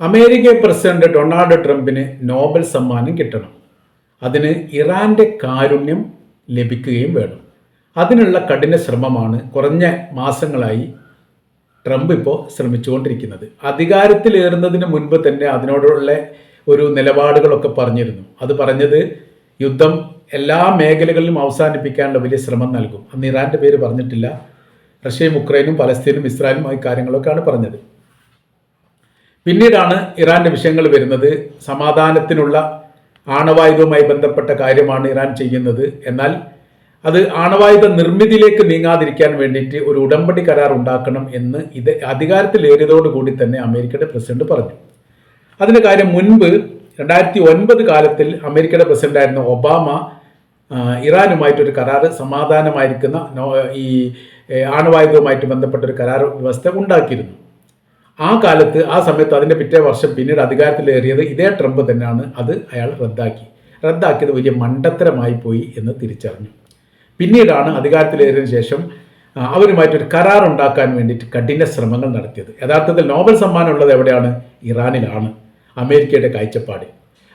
American president Donald ട്രംപിന് Nobel സമ്മാനം കിട്ടണം. അതിന് ഇറാന്റെ കാരുണ്യം ലഭിക്കുകയും വേണം. അതിനുള്ള കഠിന ശ്രമമാണ് കുറഞ്ഞ മാസങ്ങളായി ട്രംപ് ഇപ്പോൾ ശ്രമിച്ചുകൊണ്ടിരിക്കുന്നത്. അധികാരത്തിലേറുന്നതിന് മുൻപ് തന്നെ അതിനോടുള്ള ഒരു നിലപാടുകളൊക്കെ പറഞ്ഞിരുന്നു. അത് പറഞ്ഞത് യുദ്ധം എല്ലാ മേഖലകളിലും അവസാനിപ്പിക്കാനുള്ള വലിയ ശ്രമം നൽകും. അന്ന് ഇറാന്റെ പേര് പറഞ്ഞിട്ടില്ല. റഷ്യയും ഉക്രൈനും പലസ്തീനും ഇസ്രായേലും ആയി കാര്യങ്ങളൊക്കെയാണ് പറഞ്ഞത്. പിന്നീടാണ് ഇറാന്റെ വിഷയങ്ങൾ വരുന്നത്. സമാധാനത്തിനുള്ള ആണവായുധവുമായി ബന്ധപ്പെട്ട കാര്യമാണ് ഇറാൻ ചെയ്യുന്നത്. എന്നാൽ അത് ആണവായുധ നിർമ്മിതിയിലേക്ക് നീങ്ങാതിരിക്കാൻ വേണ്ടിയിട്ട് ഒരു ഉടമ്പടി കരാർ ഉണ്ടാക്കണം എന്ന് ഇത് അധികാരത്തിലേറിയതോടുകൂടി തന്നെ അമേരിക്കയുടെ പ്രസിഡന്റ് പറഞ്ഞു. അതിന്റെ കാര്യം മുൻപ് രണ്ടായിരത്തി ഒൻപത് കാലത്തിൽ അമേരിക്കയുടെ പ്രസിഡന്റായിരുന്ന ഒബാമ ഇറാനുമായിട്ടൊരു കരാർ സമാധാനമായിരിക്കുന്ന ഈ ആണവായുധവുമായിട്ട് ബന്ധപ്പെട്ട ഒരു കരാർ വ്യവസ്ഥ ഉണ്ടാക്കിയിരുന്നു. ആ കാലത്ത് ആ സമയത്ത് അതിന്റെ പിറ്റേ വർഷം പിന്നീട് അധികാരത്തിലേറിയത് ഇതേ ട്രംപ് തന്നെയാണ്. അത് അയാൾ റദ്ദാക്കി. റദ്ദാക്കിയത് വലിയ മണ്ടത്തരമായി പോയി എന്ന് തിരിച്ചറിഞ്ഞു. പിന്നീടാണ് അധികാരത്തിലേറിയതിനു ശേഷം അവരുമായിട്ട് അവരുമായിട്ടൊരു കരാർ ഉണ്ടാക്കാൻ വേണ്ടിയിട്ട് കഠിന ശ്രമങ്ങൾ നടത്തിയത്. യഥാർത്ഥത്തിൽ നോബൽ സമ്മാനം ഉള്ളത് എവിടെയാണ്? ഇറാനിലാണ്. അമേരിക്കയുടെ കാഴ്ചപ്പാട്.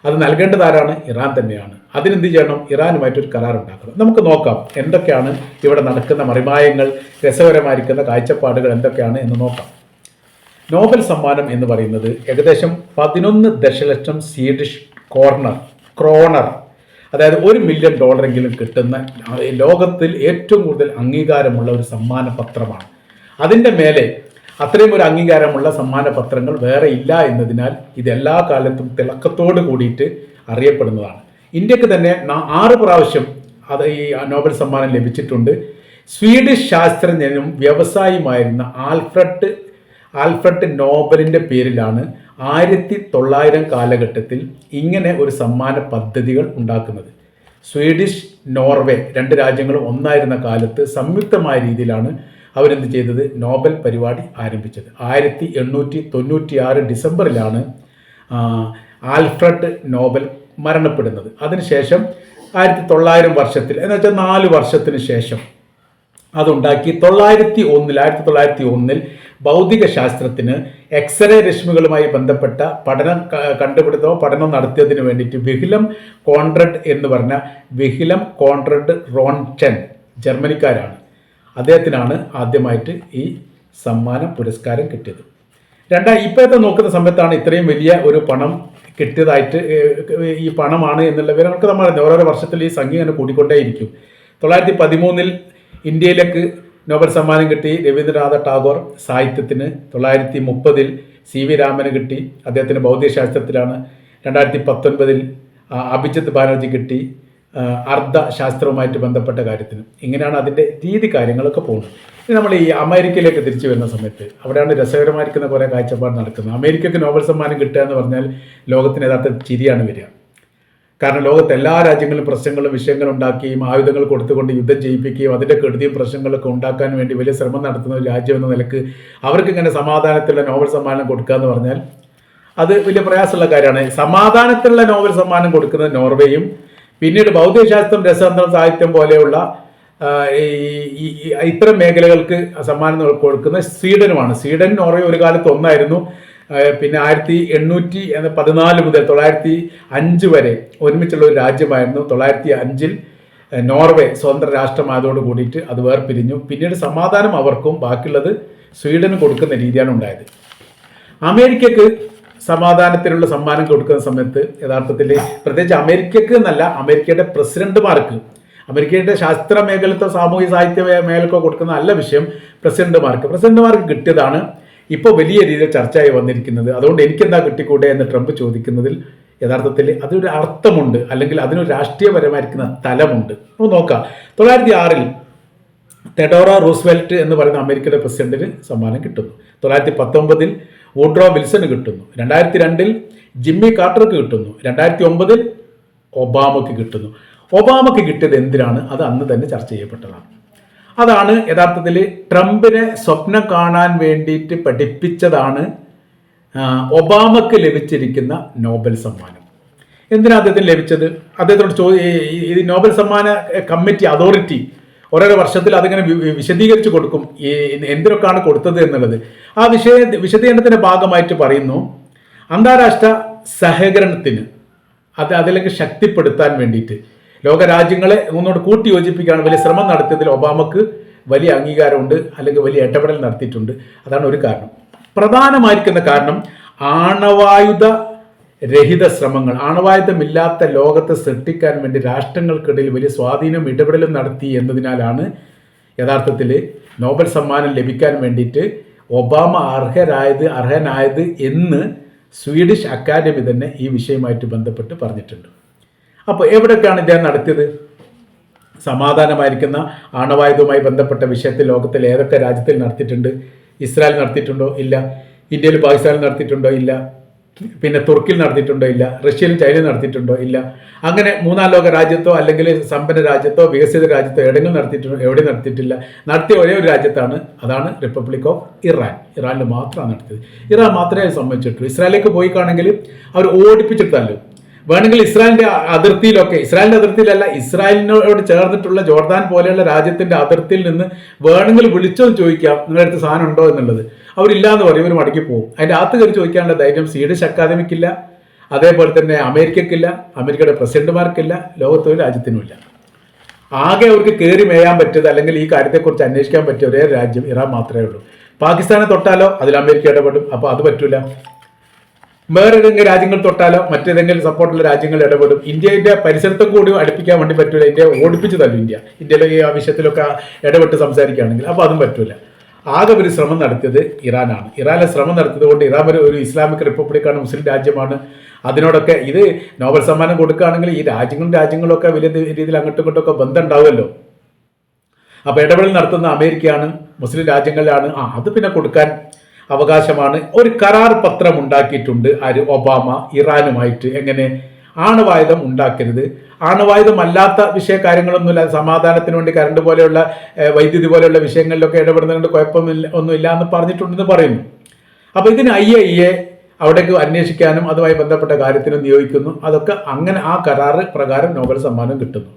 അത് നൽകേണ്ടത് ആരാണ്? ഇറാൻ തന്നെയാണ്. അതിനെന്ത് ചെയ്യണം? ഇറാനുമായിട്ടൊരു കരാർ ഉണ്ടാക്കണം. നമുക്ക് നോക്കാം എന്തൊക്കെയാണ് ഇവിടെ നടക്കുന്ന മറിമായങ്ങൾ രസകരമായിരിക്കുന്ന കാഴ്ചപ്പാടുകൾ എന്തൊക്കെയാണ് എന്ന് നോക്കാം. നോബൽ സമ്മാനം എന്ന് പറയുന്നത് ഏകദേശം പതിനൊന്ന് ദശലക്ഷം സ്വീഡിഷ് കോർണർ ക്രോണർ അതായത് ഒരു മില്യൺ ഡോളറെങ്കിലും കിട്ടുന്ന ലോകത്തിൽ ഏറ്റവും കൂടുതൽ അംഗീകാരമുള്ള ഒരു സമ്മാന പത്രമാണ് അതിന്റെ മേലെ അത്രയും ഒരു അംഗീകാരമുള്ള സമ്മാന പത്രങ്ങൾ വേറെ ഇല്ല എന്നതിനാൽ ഇത് എല്ലാ കാലത്തും തിളക്കത്തോട് കൂടിയിട്ട് അറിയപ്പെടുന്നതാണ്. ഇന്ത്യയ്ക്ക് തന്നെ ആറ് പ്രാവശ്യം അത് ഈ നോബൽ സമ്മാനം ലഭിച്ചിട്ടുണ്ട്. സ്വീഡിഷ് ശാസ്ത്രജ്ഞനും വ്യവസായിയുമായിരുന്ന ആൽഫ്രഡ് ആൽഫ്രഡ് നോബലിന്റെ പേരിലാണ് ആയിരത്തി തൊള്ളായിരം കാലഘട്ടത്തിൽ ഇങ്ങനെ ഒരു സമ്മാന പദ്ധതികൾ ഉണ്ടാക്കുന്നത്. സ്വീഡിഷ് നോർവേ രണ്ട് രാജ്യങ്ങളും ഒന്നായിരുന്ന കാലത്ത് സംയുക്തമായ രീതിയിലാണ് അവരെന്ത് ചെയ്തത്? നോബൽ പരിപാടി ആരംഭിച്ചത്. ആയിരത്തി എണ്ണൂറ്റി തൊണ്ണൂറ്റി ആറ് ഡിസംബറിലാണ് ആൽഫ്രഡ് നോബൽ മരണപ്പെടുന്നത്. അതിനുശേഷം ആയിരത്തി തൊള്ളായിരം വർഷത്തിൽ എന്ന് വെച്ചാൽ നാല് വർഷത്തിന് ശേഷം അതുണ്ടാക്കി തൊള്ളായിരത്തി ഒന്നിൽ ആയിരത്തി തൊള്ളായിരത്തി ഒന്നിൽ ഭൗതിക ശാസ്ത്രത്തിന് എക്സ്റേ രശ്മികളുമായി ബന്ധപ്പെട്ട പഠനം കണ്ടുപിടുത്തോ പഠനം നടത്തിയതിന് വേണ്ടിയിട്ട് വിഹിലം കോൺട്രഡ് എന്ന് പറഞ്ഞ വിഹിലം കോൺട്രഡ് റോൺചൻ ജർമ്മനിക്കാരാണ്. അദ്ദേഹത്തിനാണ് ആദ്യമായിട്ട് ഈ സമ്മാന പുരസ്കാരം കിട്ടിയത്. രണ്ടാ ഇപ്പോഴത്തെ നോക്കുന്ന സമയത്താണ് ഇത്രയും വലിയ ഒരു പണം കിട്ടിയതായിട്ട് ഈ പണമാണ് എന്നുള്ള വിവരങ്ങൾക്ക് നമ്മൾ. ഓരോരോ വർഷത്തിൽ ഈ സംഖ്യ ഇങ്ങനെ കൂടിക്കൊണ്ടേയിരിക്കും. തൊള്ളായിരത്തി പതിമൂന്നിൽ ഇന്ത്യയിലേക്ക് നോബൽ സമ്മാനം കിട്ടി രവീന്ദ്രനാഥ ടാഗോർ സാഹിത്യത്തിന്. തൊള്ളായിരത്തി മുപ്പതിൽ സി വി രാമന് കിട്ടി. അദ്ദേഹത്തിന് ഭൗതികശാസ്ത്രത്തിലാണ്. രണ്ടായിരത്തി പത്തൊൻപതിൽ അഭിജിത്ത് ബാനർജി കിട്ടി. അർദ്ധ അർദ്ധശാസ്ത്രവുമായിട്ട് ബന്ധപ്പെട്ട കാര്യത്തിന്. ഇങ്ങനെയാണ് അതിന്റെ രീതി കാര്യങ്ങളൊക്കെ പോകുന്നത്. ഇനി നമ്മൾ ഈ അമേരിക്കയിലേക്ക് തിരിച്ചു വരുന്ന സമയത്ത് അവിടെയാണ് രസകരമായിരിക്കുന്ന കുറേ കാഴ്ചപ്പാട് നടക്കുന്നത്. അമേരിക്കയ്ക്ക് നോബൽ സമ്മാനം കിട്ടുക എന്ന് പറഞ്ഞാൽ ലോകത്തിന് യഥാർത്ഥ ചിരിയാണ് വരിക. കാരണം ലോകത്ത് എല്ലാ രാജ്യങ്ങളിലും പ്രശ്നങ്ങളും വിഷയങ്ങളും ഉണ്ടാക്കുകയും ആയുധങ്ങൾ കൊടുത്തുകൊണ്ട് യുദ്ധം ചെയ്യിപ്പിക്കുകയും അതിന്റെ കെടുതിയും പ്രശ്നങ്ങളൊക്കെ ഉണ്ടാക്കാൻ വേണ്ടി വലിയ ശ്രമം നടത്തുന്ന ഒരു രാജ്യം എന്ന നിലയ്ക്ക് അവർക്ക് ഇങ്ങനെ സമാധാനത്തിലുള്ള നോബൽ സമ്മാനം കൊടുക്കുക എന്ന് പറഞ്ഞാൽ അത് വലിയ പ്രയാസമുള്ള കാര്യമാണ്. സമാധാനത്തിലുള്ള നോബൽ സമ്മാനം കൊടുക്കുന്നത് നോർവേയും പിന്നീട് ഭൗതികശാസ്ത്രം രസതന്ത്രം സാഹിത്യം പോലെയുള്ള ഈ ഇത്തരം മേഖലകൾക്ക് സമ്മാനം കൊടുക്കുന്ന സ്വീഡനുമാണ്. സ്വീഡൻ നോർവേ ഒരു കാലത്ത് ഒന്നായിരുന്നു. പിന്നെ ആയിരത്തി എണ്ണൂറ്റി പതിനാല് മുതൽ തൊള്ളായിരത്തി അഞ്ച് വരെ ഒരുമിച്ചുള്ള ഒരു രാജ്യമായിരുന്നു. തൊള്ളായിരത്തി അഞ്ചിൽ നോർവേ സ്വതന്ത്ര രാഷ്ട്രമായതോട് കൂടിയിട്ട് അത് വേർപിരിഞ്ഞു. പിന്നീട് സമാധാനം അവർക്കും ബാക്കിയുള്ളത് സ്വീഡന് കൊടുക്കുന്ന രീതിയാണ് ഉണ്ടായത്. അമേരിക്കക്ക് സമാധാനത്തിനുള്ള സമ്മാനം കൊടുക്കുന്ന സമയത്ത് യഥാർത്ഥത്തിൽ പ്രത്യേകിച്ച് അമേരിക്കക്ക് എന്നല്ല അമേരിക്കയുടെ പ്രസിഡന്റുമാർക്ക് അമേരിക്കയുടെ ശാസ്ത്ര മേഖലത്തോ സാമൂഹ്യ സാഹിത്യ മേഖലക്കോ കൊടുക്കുന്ന നല്ല വിഷയം പ്രസിഡന്റുമാർക്ക്. പ്രസിഡന്റുമാർക്ക് കിട്ടിയതാണ് ഇപ്പോൾ വലിയ രീതിയിൽ ചർച്ചയായി വന്നിരിക്കുന്നത്. അതുകൊണ്ട് എനിക്കെന്താ കിട്ടിക്കൂടെ എന്ന് ട്രംപ് ചോദിക്കുന്നതിൽ യഥാർത്ഥത്തിൽ അതൊരു അർത്ഥമുണ്ട്. അല്ലെങ്കിൽ അതിനൊരു രാഷ്ട്രീയപരമായിരിക്കുന്ന തലമുണ്ട്. നമുക്ക് നോക്കാം. തൊള്ളായിരത്തി ആറിൽ തെഡോറ റൂസ്വെൽറ്റ് എന്ന് പറയുന്ന അമേരിക്കയുടെ പ്രസിഡന്റിന് സമ്മാനം കിട്ടുന്നു. തൊള്ളായിരത്തി പത്തൊമ്പതിൽ വൂഡ്രോ വിൽസന് കിട്ടുന്നു. രണ്ടായിരത്തി രണ്ടിൽ ജിമ്മി കാർട്ടർക്ക് കിട്ടുന്നു. രണ്ടായിരത്തി ഒമ്പതിൽ ഒബാമയ്ക്ക് കിട്ടുന്നു. ഒബാമയ്ക്ക് കിട്ടിയത് എന്തിനാണ്? അത് അന്ന് തന്നെ ചർച്ച ചെയ്യപ്പെട്ടതാണ്. അതാണ് യഥാർത്ഥത്തിൽ ട്രംപിനെ സ്വപ്നം കാണാൻ വേണ്ടിയിട്ട് പഠിപ്പിച്ചതാണ് ഒബാമയ്ക്ക് ലഭിച്ചിരിക്കുന്ന നോബൽ സമ്മാനം. എന്തിനാ അദ്ദേഹത്തിന് ലഭിച്ചത്? അദ്ദേഹത്തോട് ഈ- നോബൽ സമ്മാന കമ്മിറ്റി അതോറിറ്റി ഓരോരോ വർഷത്തിൽ അതിങ്ങനെ വിശദീകരിച്ച് കൊടുക്കും. ഈ എന്തിനൊക്കെയാണ് കൊടുത്തത് എന്നുള്ളത്. ആ വിഷയ വിശദീകരണത്തിന്റെ ഭാഗമായിട്ട് പറയുന്നു അന്താരാഷ്ട്ര സഹകരണത്തിന് അത് അതിലേക്ക് ശക്തിപ്പെടുത്താൻ വേണ്ടിയിട്ട്. ലോകരാജ്യങ്ങളെ ഒന്നോട് കൂട്ടി യോജിപ്പിക്കാൻ വലിയ ശ്രമം നടത്തിയതിൽ ഒബാമക്ക് വലിയ അംഗീകാരമുണ്ട് അല്ലെങ്കിൽ വലിയ ഇടപെടൽ നടത്തിയിട്ടുണ്ട്. അതാണ് ഒരു കാരണം. പ്രധാനമായിരിക്കുന്ന കാരണം ആണവായുധ രഹിത ശ്രമങ്ങൾ. ആണവായുധമില്ലാത്ത ലോകത്തെ സൃഷ്ടിക്കാൻ വേണ്ടി രാഷ്ട്രങ്ങൾക്കിടയിൽ വലിയ സ്വാധീനം ഇടപെടലും നടത്തി എന്നതിനാലാണ് യഥാർത്ഥത്തിൽ നോബൽ സമ്മാനം ലഭിക്കാൻ വേണ്ടിയിട്ട് ഒബാമ അർഹരായത് അർഹനായത് എന്ന് സ്വീഡിഷ് അക്കാദമി തന്നെ ഈ വിഷയമായിട്ട് ബന്ധപ്പെട്ട് പറഞ്ഞിട്ടുണ്ട്. അപ്പോൾ എവിടെയൊക്കെയാണ് ഇദ്ദേഹം നടത്തിയത്? സമാധാനമായിരിക്കുന്ന ആണവായുധവുമായി ബന്ധപ്പെട്ട വിഷയത്തിൽ ലോകത്തിൽ ഏതൊക്കെ രാജ്യത്തിൽ നടത്തിയിട്ടുണ്ട്? ഇസ്രായേൽ നടത്തിയിട്ടുണ്ടോ? ഇല്ല. ഇന്ത്യയിൽ പാകിസ്ഥാനിൽ നടത്തിയിട്ടുണ്ടോ? ഇല്ല. പിന്നെ തുർക്കിയിൽ നടത്തിയിട്ടുണ്ടോ? ഇല്ല. റഷ്യയിൽ ചൈനയിൽ നടത്തിയിട്ടുണ്ടോ? ഇല്ല. അങ്ങനെ മൂന്നാം ലോക രാജ്യത്തോ അല്ലെങ്കിൽ സമ്പന്ന രാജ്യത്തോ വികസിത രാജ്യത്തോ എവിടെയെങ്കിലും നടത്തിയിട്ടുണ്ടോ? എവിടെ നടത്തിയിട്ടില്ല. നടത്തിയ ഒരേ ഒരു രാജ്യത്താണ്. അതാണ് റിപ്പബ്ലിക് ഓഫ് ഇറാൻ ഇറാനിൽ മാത്രമാണ് നടത്തിയത്. ഇറാൻ മാത്രമേ അത് സമ്മതിച്ചിട്ടുള്ളൂ. ഇസ്രായേലിലേക്ക് പോയി കാണെങ്കിൽ അവർ ഓടിപ്പിച്ചിട്ടല്ലോ വേണമെങ്കിൽ ഇസ്രായേലിന്റെ അതിർത്തിയിലൊക്കെ ഇസ്രായേലിന്റെ അതിർത്തിയിലല്ല ഇസ്രായേലിനോട് ചേർന്നിട്ടുള്ള ജോർദാൻ പോലെയുള്ള രാജ്യത്തിന്റെ അതിർത്തിയിൽ നിന്ന് വേണമെങ്കിൽ വിളിച്ചോ ചോദിക്കാം നിങ്ങളുടെ അടുത്ത് സാധനം ഉണ്ടോ എന്നുള്ളത്. അവരില്ല എന്ന് പറയും ഇവർ മടക്കി പോകും. അതിന്റെ അകത്ത് കയറി ചോദിക്കാനുള്ള ധൈര്യം സ്വീഡിഷ് അക്കാദമിക്കില്ല അതേപോലെ തന്നെ അമേരിക്കക്കില്ല അമേരിക്കയുടെ പ്രസിഡന്റുമാർക്കില്ല ലോകത്തൊരു രാജ്യത്തിനുമില്ല. ആകെ അവർക്ക് കയറി മേയാൻ പറ്റിയത് അല്ലെങ്കിൽ ഈ കാര്യത്തെക്കുറിച്ച് അന്വേഷിക്കാൻ പറ്റിയ ഒരേ രാജ്യം ഇറാൻ മാത്രമേ ഉള്ളൂ. പാകിസ്ഥാനെ തൊട്ടാലോ അതിൽ അമേരിക്ക ഇടപെടും. അപ്പോൾ അത് പറ്റൂല. വേറെ ഏതെങ്കിലും രാജ്യങ്ങൾ തൊട്ടാലോ മറ്റേതെങ്കിലും സപ്പോർട്ടുള്ള രാജ്യങ്ങൾ ഇടപെടും. ഇന്ത്യയുടെ പരിസരത്തും കൂടി അടുപ്പിക്കാൻ വേണ്ടി പറ്റൂല. ഇന്ത്യ ഓടിപ്പിച്ചു തല്ലും ഇന്ത്യ. ഇന്ത്യയിലെ ഈ ആവശ്യത്തിലൊക്കെ ഇടപെട്ട് സംസാരിക്കുകയാണെങ്കിൽ അപ്പോൾ അതും പറ്റൂല. ആകെ ഒരു ശ്രമം നടത്തിയത് ഇറാനാണ്. ഇറാനിലെ ശ്രമം നടത്തിയത് കൊണ്ട് ഇറാൻ ഒരു ഒരു ഇസ്ലാമിക് റിപ്പബ്ലിക്കാണ് മുസ്ലിം രാജ്യമാണ്. അതിനോടൊക്കെ ഇത് നോബൽ സമ്മാനം കൊടുക്കുകയാണെങ്കിൽ ഈ രാജ്യങ്ങളും രാജ്യങ്ങളൊക്കെ വലിയ രീതിയിൽ അങ്ങോട്ടും ഇങ്ങോട്ടൊക്കെ ബന്ധം ഉണ്ടാവുമല്ലോ അപ്പോൾ ഇടപെടൽ നടത്തുന്ന അമേരിക്കയാണ് മുസ്ലിം രാജ്യങ്ങളിലാണ്. ആ അത് പിന്നെ കൊടുക്കാൻ അവകാശമാണ്. ഒരു കരാർ പത്രം ഉണ്ടാക്കിയിട്ടുണ്ട് ആര്? ഒബാമ ഇറാനുമായിട്ട്. എങ്ങനെ? ആണവായുധം ഉണ്ടാക്കരുത്. ആണവായുധം അല്ലാത്ത വിഷയ കാര്യങ്ങളൊന്നുമില്ല സമാധാനത്തിന് വേണ്ടി കരണ്ട് പോലെയുള്ള വൈദ്യുതി പോലെയുള്ള വിഷയങ്ങളിലൊക്കെ ഇടപെടുന്നതുകൊണ്ട് കുഴപ്പമില്ല ഒന്നുമില്ല എന്ന് പറഞ്ഞിട്ടുണ്ടെന്ന് പറയുന്നു. അപ്പോൾ ഇതിന് ഐ എ ഇ എ അവിടേക്ക് അന്വേഷിക്കാനും അതുമായി ബന്ധപ്പെട്ട കാര്യത്തിനും നിയോഗിക്കുന്നു. അതൊക്കെ അങ്ങനെ ആ കരാറ് പ്രകാരം നോബൽ സമ്മാനം കിട്ടുന്നു.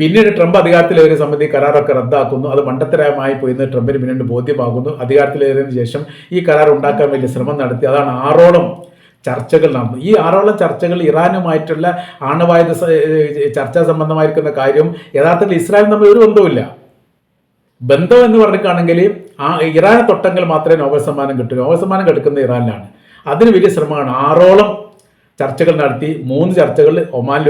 പിന്നീട് ട്രംപ് അധികാരത്തിലേറിയ സമിതി കരാറൊക്കെ റദ്ദാക്കുന്നു. അത് മണ്ടത്തരമായി പോയിന്ന് ട്രംപിന് പിന്നീട് ബോധ്യമാകുന്നു. അധികാരത്തിലേറിയതിനു ശേഷം ഈ കരാർ ഉണ്ടാക്കാൻ വലിയ ശ്രമം നടത്തി. അതാണ് ആറോളം ചർച്ചകൾ നടന്നു ഈ ആറോളം ചർച്ചകൾ ഇറാനുമായിട്ടുള്ള ആണവായുധ ചർച്ചാ സംബന്ധമായിരിക്കുന്ന കാര്യം യഥാർത്ഥത്തിൽ ഇസ്രായേൽ തമ്മിൽ ഒരു ബന്ധവുമില്ല. ബന്ധം എന്ന് പറഞ്ഞിട്ടാണെങ്കിൽ ആ ഇറാൻ തൊട്ടെങ്കിൽ മാത്രമേ നോബൽ സമ്മാനം കിട്ടൂ. നോബൽ സമ്മാനം കിടക്കുന്നത് ഇറാനിലാണ്. അതിന് വലിയ ശ്രമമാണ് ആറോളം ചർച്ചകൾ നടത്തി മൂന്ന് ചർച്ചകൾ ഒമാനിൽ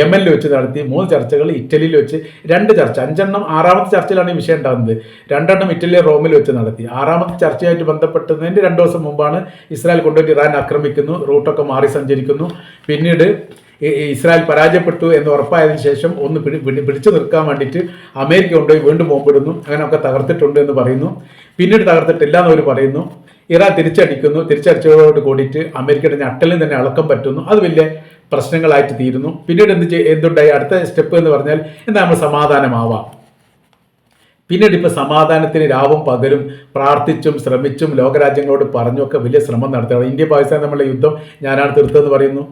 യമനിൽ വെച്ച് നടത്തി മൂന്ന് ചർച്ചകൾ ഇറ്റലിയിൽ വെച്ച് രണ്ട് ചർച്ച. അഞ്ചെണ്ണം ആറാമത്തെ ചർച്ചയിലാണ് ഈ വിഷയം ഉണ്ടാകുന്നത്. രണ്ടെണ്ണം ഇറ്റലി റോമിൽ വെച്ച് നടത്തി. ആറാമത്തെ ചർച്ചയായിട്ട് ബന്ധപ്പെട്ടതിന്റെ രണ്ട് ദിവസം മുമ്പാണ് ഇസ്രായേൽ കൊണ്ടുപോയിട്ട് ഇറാൻ ആക്രമിക്കുന്നു റൂട്ടൊക്കെ മാറി സഞ്ചരിക്കുന്നു. പിന്നീട് ഇസ്രായേൽ പരാജയപ്പെട്ടു എന്ന് ഉറപ്പായതിനു ശേഷം ഒന്ന് പിടി പിടി- പിടിച്ചു നിർക്കാൻ വേണ്ടിയിട്ട് അമേരിക്ക കൊണ്ടുപോയി വീണ്ടും ബോംബിടുന്നു. അങ്ങനെയൊക്കെ തകർത്തിട്ടുണ്ട് എന്ന് പറയുന്നു. പിന്നീട് തകർത്തിട്ടില്ല എന്നവർ പറയുന്നു. ഇറാൻ തിരിച്ചടിക്കുന്നു. തിരിച്ചടിച്ചതോട് കൂടിയിട്ട് അമേരിക്കയുടെ ഞട്ടലിന് തന്നെ അളക്കം പറ്റുന്നു. അത് വലിയ പ്രശ്നങ്ങളായിട്ട് തീരുന്നു. പിന്നീട് എന്ത് എന്തുണ്ടായി? അടുത്ത സ്റ്റെപ്പ് എന്ന് പറഞ്ഞാൽ എന്താ നമ്മൾ സമാധാനമാവാം. പിന്നീട് ഇപ്പോൾ സമാധാനത്തിന് രാവും പകലും പ്രാർത്ഥിച്ചും ശ്രമിച്ചും ലോകരാജ്യങ്ങളോട് പറഞ്ഞൊക്കെ വലിയ ശ്രമം നടത്തുകയാണ്. ഇന്ത്യ പാകിസ്ഥാൻ നമ്മളെ യുദ്ധം ഞാനാണ് തീർത്തതെന്ന് പറയുന്നു.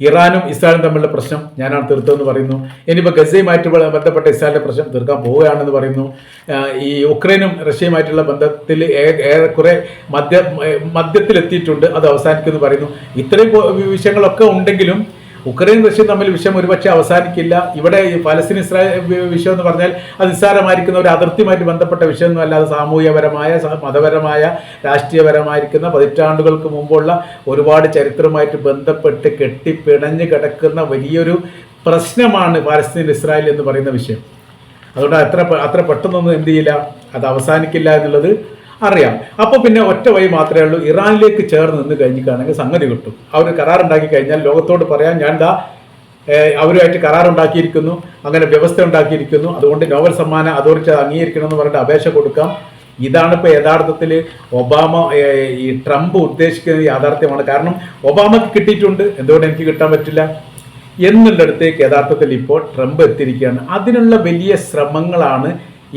ഇറാനും ഇസ്രായേലും തമ്മിലുള്ള പ്രശ്നം ഞാനാണ് തീർത്തതെന്ന് പറയുന്നു. ഇനിയിപ്പോൾ ഗസയുമായിട്ട് ബ- ബന്ധപ്പെട്ട ഇസ്രായേലിന്റെ പ്രശ്നം തീർക്കാൻ പോവുകയാണെന്ന് പറയുന്നു. ഈ ഉക്രൈനും റഷ്യയുമായിട്ടുള്ള ബന്ധത്തിൽ ഏറെക്കുറെ മധ്യ മധ്യത്തിലെത്തിയിട്ടുണ്ട്. അത് അവസാനിക്കുമെന്ന് പറയുന്നു. ഇത്രയും വിഷയങ്ങളൊക്കെ ഉണ്ടെങ്കിലും ഉക്രൈൻ റഷ്യ തമ്മിൽ വിഷയം ഒരുപക്ഷെ അവസാനിക്കില്ല. ഇവിടെ ഈ പലസ്തീൻ ഇസ്രായേൽ വിഷയം എന്ന് പറഞ്ഞാൽ അത് നിസ്സാരമായിരിക്കുന്ന ഒരു അതിർത്തിയുമായിട്ട് ബന്ധപ്പെട്ട വിഷയമൊന്നും അല്ലാതെ സാമൂഹ്യപരമായ മതപരമായ രാഷ്ട്രീയപരമായിരിക്കുന്ന പതിറ്റാണ്ടുകൾക്ക് മുമ്പുള്ള ഒരുപാട് ചരിത്രമായിട്ട് ബന്ധപ്പെട്ട് കെട്ടിപ്പിണഞ്ഞ് കിടക്കുന്ന വലിയൊരു പ്രശ്നമാണ് പാലസ്തീൻ ഇസ്രായേൽ എന്ന് പറയുന്ന വിഷയം. അതുകൊണ്ട് അത്ര അത്ര പെട്ടെന്നൊന്നും എന്ത് ചെയ്യില്ല. അത് അവസാനിക്കില്ല എന്നുള്ളത് അറിയാം. അപ്പോൾ പിന്നെ ഒറ്റ വഴി മാത്രമേ ഉള്ളൂ. ഇറാനിലേക്ക് ചേർന്ന് നിന്ന് കഴിഞ്ഞിട്ടാണെങ്കിൽ സംഗതി കിട്ടും. അവർ കരാറുണ്ടാക്കി കഴിഞ്ഞാൽ ലോകത്തോട് പറയാൻ ഞാൻ ദാ അവരുമായിട്ട് കരാറുണ്ടാക്കിയിരിക്കുന്നു അങ്ങനെ വ്യവസ്ഥ ഉണ്ടാക്കിയിരിക്കുന്നു. അതുകൊണ്ട് നോവൽ സമ്മാന അതോറിറ്റി അത് അംഗീകരിക്കണം എന്ന് പറഞ്ഞിട്ട് അപേക്ഷ കൊടുക്കാം. ഇതാണ് ഇപ്പോൾ യഥാർത്ഥത്തിൽ ഒബാമ ഈ ട്രംപ് ഉദ്ദേശിക്കുന്ന യാഥാർത്ഥ്യമാണ്. കാരണം ഒബാമക്ക് കിട്ടിയിട്ടുണ്ട്. എന്തുകൊണ്ട് എനിക്ക് കിട്ടാൻ പറ്റില്ല? എന്നുള്ളിടത്തേക്ക് യഥാർത്ഥത്തിൽ ഇപ്പോൾ ട്രംപ് എത്തിയിരിക്കുകയാണ്. അതിനുള്ള വലിയ ശ്രമങ്ങളാണ്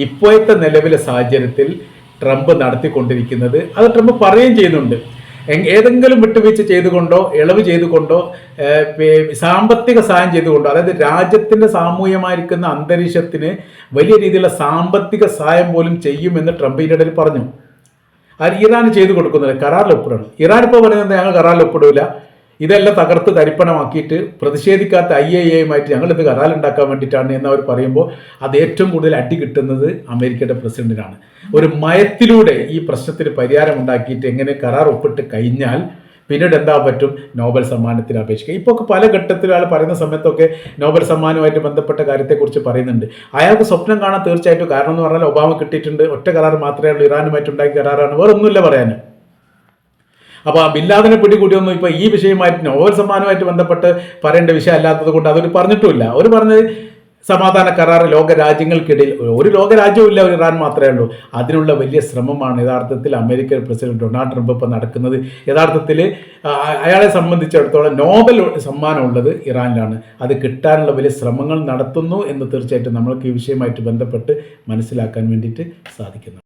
ഇപ്പോഴത്തെ നിലവിലെ സാഹചര്യത്തിൽ ട്രംപ് നടത്തിക്കൊണ്ടിരിക്കുന്നത്. അത് ട്രംപ് പറയുകയും ചെയ്യുന്നുണ്ട്. ഏതെങ്കിലും വിട്ടുവീഴ്ച ചെയ്തുകൊണ്ടോ ഇളവ് ചെയ്തുകൊണ്ടോ സാമ്പത്തിക സഹായം ചെയ്തുകൊണ്ടോ അതായത് രാജ്യത്തിന്റെ സാമൂഹ്യമായിരിക്കുന്ന അന്തരീക്ഷത്തിന് വലിയ രീതിയിലുള്ള സാമ്പത്തിക സഹായം പോലും ചെയ്യുമെന്ന് ട്രംപ് ഇടയിൽ പറഞ്ഞു. അത് ഇറാൻ ചെയ്തു കൊടുക്കുന്നില്ല കരാറിൽ ഒപ്പിടണം. ഇറാൻ ഇപ്പോൾ പറയുന്നത് ഞങ്ങൾ കരാറിൽ ഒപ്പിടില്ല ഇതെല്ലാം തകർത്ത് തരിപ്പണമാക്കിയിട്ട് പ്രതിഷേധിക്കാത്ത ഐ എ എയുമായിട്ട് ഞങ്ങൾ ഇത് കരാറുണ്ടാക്കാൻ വേണ്ടിയിട്ടാണ് എന്ന് അവർ പറയുമ്പോൾ അത് ഏറ്റവും കൂടുതൽ അടി കിട്ടുന്നത് അമേരിക്കയുടെ പ്രസിഡന്റിനാണ്. ഒരു മയത്തിലൂടെ ഈ പ്രശ്നത്തിന് പരിഹാരം ഉണ്ടാക്കിയിട്ട് എങ്ങനെ കരാർ ഒപ്പിട്ട് കഴിഞ്ഞാൽ പിന്നീട് എന്താ പറ്റും? നോബൽ സമ്മാനത്തിന് അപേക്ഷിക്കുക ഇപ്പോൾ ഒക്കെ പല ഘട്ടത്തിലും അയാൾ പറയുന്ന സമയത്തൊക്കെ നോബൽ സമ്മാനമായിട്ട് ബന്ധപ്പെട്ട കാര്യത്തെക്കുറിച്ച് പറയുന്നുണ്ട്. അയാൾക്ക് സ്വപ്നം കാണാൻ തീർച്ചയായിട്ടും കാരണം എന്ന് പറഞ്ഞാൽ ഒബാമ കിട്ടിയിട്ടുണ്ട്. ഒറ്റ കരാർ മാത്രമേ ഉള്ളൂ. ഇറാനുമായിട്ട് ഉണ്ടാക്കിയ കരാറാണ്. വേറെ ഒന്നുമില്ല പറയാൻ. അപ്പോൾ ആ ബില്ലാദിനെ പിടികൂടിയൊന്നും ഇപ്പോൾ ഈ വിഷയമായിട്ട് നോവൽ സമ്മാനവുമായിട്ട് ബന്ധപ്പെട്ട് പറയേണ്ട വിഷയം അല്ലാത്തത് കൊണ്ട് അതൊരു പറഞ്ഞിട്ടുമില്ല. അവർ പറഞ്ഞത് സമാധാന കരാർ ലോക രാജ്യങ്ങൾക്കിടയിൽ ഒരു ലോക രാജ്യവും ഇല്ല ഒരു ഇറാൻ മാത്രമേ ഉള്ളൂ. അതിനുള്ള വലിയ ശ്രമമാണ് യഥാർത്ഥത്തിൽ അമേരിക്കൻ പ്രസിഡന്റ് ഡൊണാൾഡ് ട്രംപ് ഇപ്പോൾ നടക്കുന്നത്. യഥാർത്ഥത്തിൽ അയാളെ സംബന്ധിച്ചിടത്തോളം നോബൽ സമ്മാനമുള്ളത് ഇറാനിലാണ്. അത് കിട്ടാനുള്ള വലിയ ശ്രമങ്ങൾ നടത്തുന്നു എന്ന് തീർച്ചയായിട്ടും നമ്മൾക്ക് ഈ വിഷയമായിട്ട് ബന്ധപ്പെട്ട് മനസ്സിലാക്കാൻ വേണ്ടിയിട്ട് സാധിക്കുന്നു.